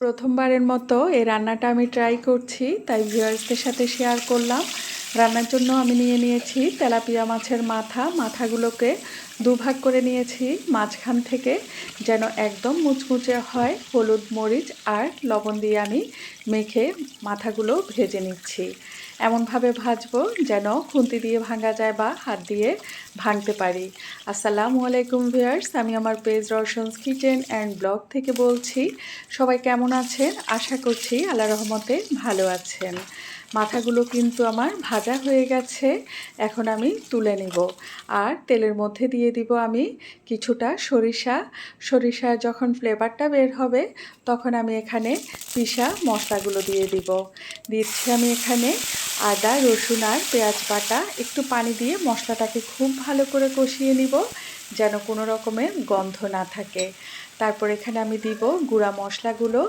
প্রথমবারের মতো এই রান্নাটা আমি ট্রাই করছি, তাই ভিওয়ার্সদের সাথে শেয়ার করলাম। রান্নার জন্য আমি নিয়ে নিয়েছি তেলাপিয়া মাছের মাথা, মাথাগুলোকে দুভাগ করে নিয়েছি মাঝখান থেকে, যেন একদম মুচমুচে হয় হলুদ মরিচ আর লবণ দিয়ে আমি মেখে মাথাগুলো ভেজে নিচ্ছি। এমনভাবে ভাজবো যেন খুন্তি দিয়ে ভাঙা যায় বা হাত দিয়ে ভাঙতে পারি। আসসালামু আলাইকুম ভিউয়ার্স, আমি আমার page Roshan's kitchen and blog থেকে বলছি, সবাই কেমন আছেন? আশা করছি আল্লাহ রহমতে ভালো আছেন। মাথাগুলো কিন্তু আমার ভাজা হয়ে গেছে। এখন আমি তুলে নেব। আর তেলের মধ্যে দিয়ে দিব আমি কিছুটা সরিষা। সরিষা যখন ফ্লেভারটা বের হবে, তখন আমি এখানে পিসা মশলাগুলো দিয়ে দিব। দিচ্ছি আমি এখানে আদা, রসুন আর পেঁয়াজ বাটা একটু পানি দিয়ে মশলাটাকে খুব ভালো করে কষিয়ে নিব যেন কোনো রকমের গন্ধ না থাকে। তারপর এখানে আমি দিব গুঁড়া মশলাগুলো।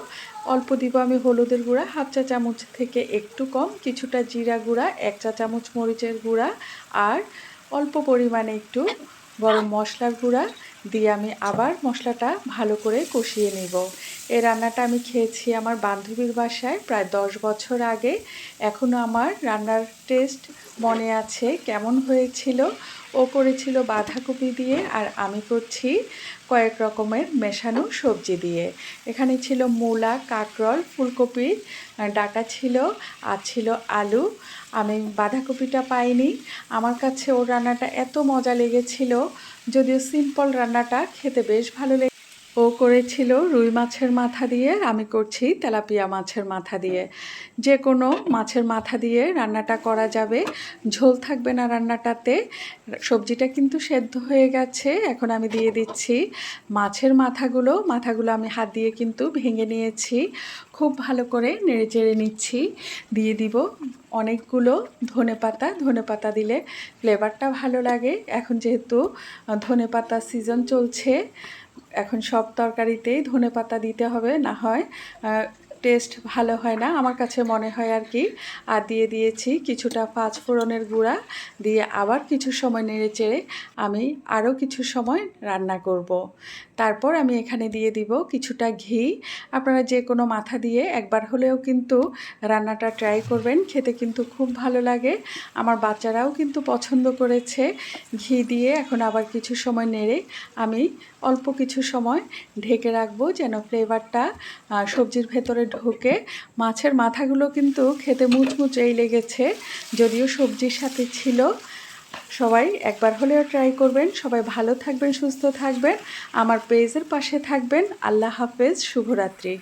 অল্প দিব আমি হলুদের গুঁড়া, হাফ চা চামচ থেকে একটু কম, কিছুটা জিরা গুঁড়া, এক চা চামচ মরিচের গুঁড়া আর অল্প পরিমাণে একটু গরম মশলার গুঁড়া। দিয়ে আমি আবার মশলাটা ভালো করে কষিয়ে নিব। এই রান্নাটা আমি খেয়েছি আমার বান্ধবীর বাসায় প্রায় দশ বছর আগে। এখনও আমার রান্নার টেস্ট মনে আছে, কেমন হয়েছিল ও করেছিল বাঁধাকপি দিয়ে আর আমি করছি কয়েক রকমের মেশানো সবজি দিয়ে। এখানে ছিল মূলা, কাঁকরল, ফুলকপি, ডাটা ছিল, আর ছিল আলু। আমি বাঁধাকপিটা পাইনি। আমার কাছে ও রান্নাটা এত মজা লেগেছিল, যদিও সিম্পল রান্নাটা খেতে বেশ ভালো ও করেছিল রুই মাছের মাথা দিয়ে আমি করছি তেলাপিয়া মাছের মাথা দিয়ে। যে কোনো মাছের মাথা দিয়ে রান্নাটা করা যাবে। ঝোল থাকবে না রান্নাটাতে। সবজিটা কিন্তু সেদ্ধ হয়ে গেছে। এখন আমি দিয়ে দিচ্ছি মাছের মাথাগুলো। মাথাগুলো আমি হাত দিয়ে কিন্তু ভেঙে নিয়েছি। খুব ভালো করে নেড়ে চেড়ে নিচ্ছি। দিয়ে দিব অনেকগুলো ধনে পাতা। ধনে পাতা দিলে ফ্লেভারটা ভালো লাগে। এখন যেহেতু ধনে পাতা সিজন চলছে এখন সব তরকারিতেই ধনে পাতা দিতে হবে না হয় টেস্ট ভালো হয় না, আমার কাছে মনে হয় আর কি। আর দিয়ে দিয়েছি কিছুটা পাঁচ ফোড়নের গুঁড়া, দিয়ে আবার কিছু সময় নেড়ে চেড়ে আমি আরও কিছু সময় রান্না করব। তারপর আমি এখানে দিয়ে দিব কিছুটা ঘি। আপনারা যে কোনো মাথা দিয়ে একবার হলেও কিন্তু রান্নাটা ট্রাই করবেন, খেতে কিন্তু খুব ভালো লাগে। আমার বাচ্চারাও কিন্তু পছন্দ করেছে ঘি দিয়ে। এখন আবার কিছু সময় নেড়ে আমি অল্প কিছু সময় ঢেকে রাখব যেন ফ্লেভারটা সবজির ভেতরে ঢোকে মাছের মাথাগুলো কিন্তু খেতে মুচমুচেই লেগেছে, যদিও সবজির সাথে ছিল। সবাই একবার হলেও ট্রাই করবেন। সবাই ভালো থাকবেন, সুস্থ থাকবেন। আমার পেজের পাশে থাকবেন। আল্লাহ হাফেজ, শুভরাত্রি।